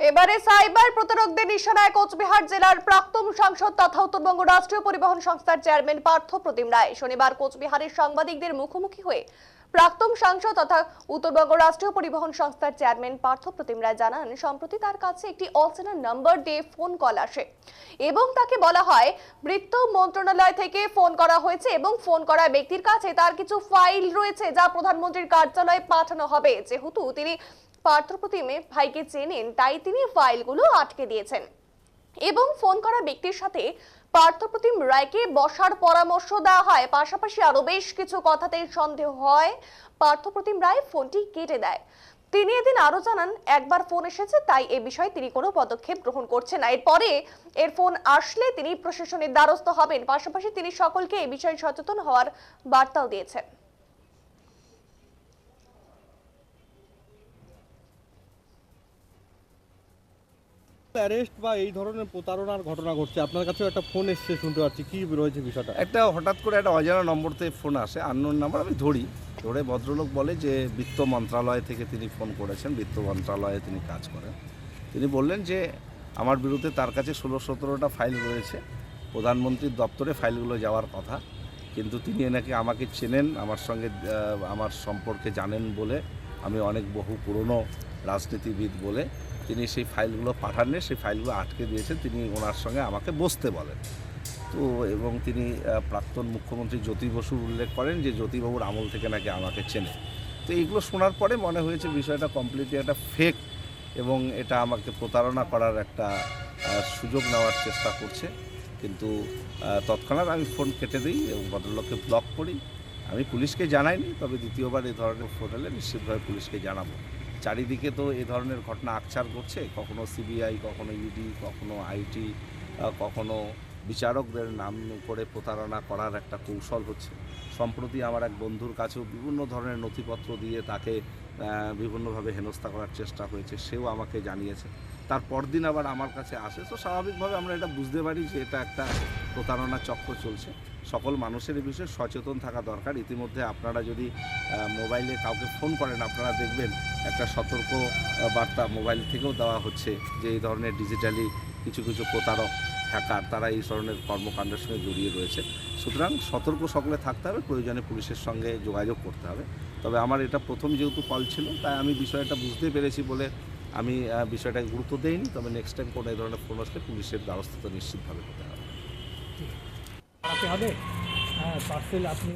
এবারে সাইবার প্রতারকদের নিশানায় কোচবিহার জেলার প্রাক্তন সাংসদ তথা উত্তরবঙ্গ রাষ্ট্রীয় পরিবহন সংস্থার চেয়ারম্যান পার্থ প্রতিম রায়। শনিবার কোচবিহারের সাংবাদিকদের মুখোমুখি হয়ে প্রাক্তন সাংসদ তথা উত্তরবঙ্গ রাষ্ট্রীয় পরিবহন সংস্থার চেয়ারম্যান পার্থ প্রতিম রায় জানান, সম্প্রতি তার কাছে একটি অচেনা নাম্বার দিয়ে ফোন কল আসে এবং তাকে বলা হয়, বৃত্ত মন্ত্রণালয় থেকে ফোন করা হয়েছে এবং ফোন করা ব্যক্তির কাছে তার কিছু ফাইল রয়েছে যা প্রধানমন্ত্রীর কার্যালয়ে পাঠানো হবে। যেহেতু তিনি পার্থপ্রতিমে ভাইকে চেনেন, তাই তিনি ফাইলগুলো আটকে দিয়েছেন। এবং ফোন করা ব্যক্তির সাথে পার্থপ্রতিম রায়কে বসার পরামর্শ দেওয়া হয়। পাশাপাশি আরও বেশ কিছু কথাতে সন্দেহ হয়। পার্থপ্রতিম রায় ফোনটি কেটে দেয়। তিনি এদিন আরও জানান, একবার ফোন এসেছে, তাই এ বিষয়ে তিনি কোনো পদক্ষেপ গ্রহণ করছেন না। এরপরে এর ফোন আসলে তিনি প্রশাসনের দ্বারস্থ হবেন। পাশাপাশি তিনি সকলকে এ বিষয়ে সচেতন হওয়ার বার্তাও দিয়েছেন। অ্যারেস্ট বা এই ধরনের প্রতারণার ঘটনা ঘটছে? আপনার কাছেও একটা ফোন এসছে, শুনতে পাচ্ছি। কি রয়েছে বিষয়টা? একটা হঠাৎ করে একটা অজানা নম্বর থেকে ফোন আসে, আননোন নাম্বার, আমি ধরি। ধরে ভদ্রলোক বলে যে, বিত্ত মন্ত্রণালয় থেকে তিনি ফোন করেছেন, বিত্ত মন্ত্রণালয়ে তিনি কাজ করেন। তিনি বললেন যে, আমার বিরুদ্ধে তার কাছে ষোলো সতেরোটা ফাইল রয়েছে, প্রধানমন্ত্রীর দপ্তরে ফাইলগুলো যাওয়ার কথা। কিন্তু তিনি নাকি আমাকে চেনেন, আমার সঙ্গে আমার সম্পর্কে জানেন বলে, আমি অনেক বহু পুরনো রাজনীতিবিদ বলে তিনি সেই ফাইলগুলো পাঠাননি, সেই ফাইলগুলো আটকে দিয়েছেন তিনি ওনার সঙ্গে আমাকে বসতে বলেন। তো এবং তিনি প্রাক্তন মুখ্যমন্ত্রী জ্যোতি বসুর উল্লেখ করেন যে জ্যোতিবাবুর আমল থেকে নাকি আমাকে চেনে। তো এইগুলো শোনার পরে মনে হয়েছে বিষয়টা কমপ্লিটলি একটা ফেক এবং এটা আমাকে প্রতারণা করার একটা সুযোগ নেওয়ার চেষ্টা করছে। কিন্তু তৎক্ষণাৎ আমি ফোন কেটে দিই এবং ভদ্রলোককে ব্লক করি। আমি পুলিশকে জানাইনি, তবে দ্বিতীয়বার এই ধরনের ফোন এলে নিশ্চিতভাবে পুলিশকে জানাব। চারিদিকে তো এ ধরনের ঘটনা আকছার করছে। কখনো সিবিআই, কখনো ইডি, কখনো আইটি কখনো বিচারকদের নাম করে প্রতারণা করার একটা কৌশল হচ্ছে। সম্প্রতি আমার এক বন্ধুর কাছেও বিভিন্ন ধরনের নথিপত্র দিয়ে তাকে বিভিন্নভাবে হেনস্থা করার চেষ্টা হয়েছে, সেও আমাকে জানিয়েছে। তার পরদিন আবার আমার কাছে আসে। তো স্বাভাবিকভাবে আমরা এটা বুঝতে পারি যে এটা একটা প্রতারণা চক্র চলছে। সকল মানুষের বিষয়ে সচেতন থাকা দরকার। ইতিমধ্যে আপনারা যদি মোবাইলে কাউকে ফোন করেন, আপনারা দেখবেন একটা সতর্ক বার্তা মোবাইল থেকেও দেওয়া হচ্ছে যে এই ধরনের ডিজিটালি কিছু কিছু প্রতারক, হ্যাকার তারা এই ধরনের কর্মকাণ্ডের সঙ্গে জড়িয়ে রয়েছে। সুতরাং সতর্ক সকলে থাকতে হবে, প্রয়োজনে পুলিশের সঙ্গে যোগাযোগ করতে হবে। তবে আমার এটা প্রথম যেহেতু কল ছিল, তাই আমি বিষয়টা বুঝতে পেরেছি বলে আমি বিষয়টাকে গুরুত্ব দেইনি, তবে নেক্সট টাইম কোনো এই ধরনের ফোন আসলে পুলিশের ব্যবস্থা তো নিশ্চিতভাবে হতে হবে। হ্যাঁ আপনি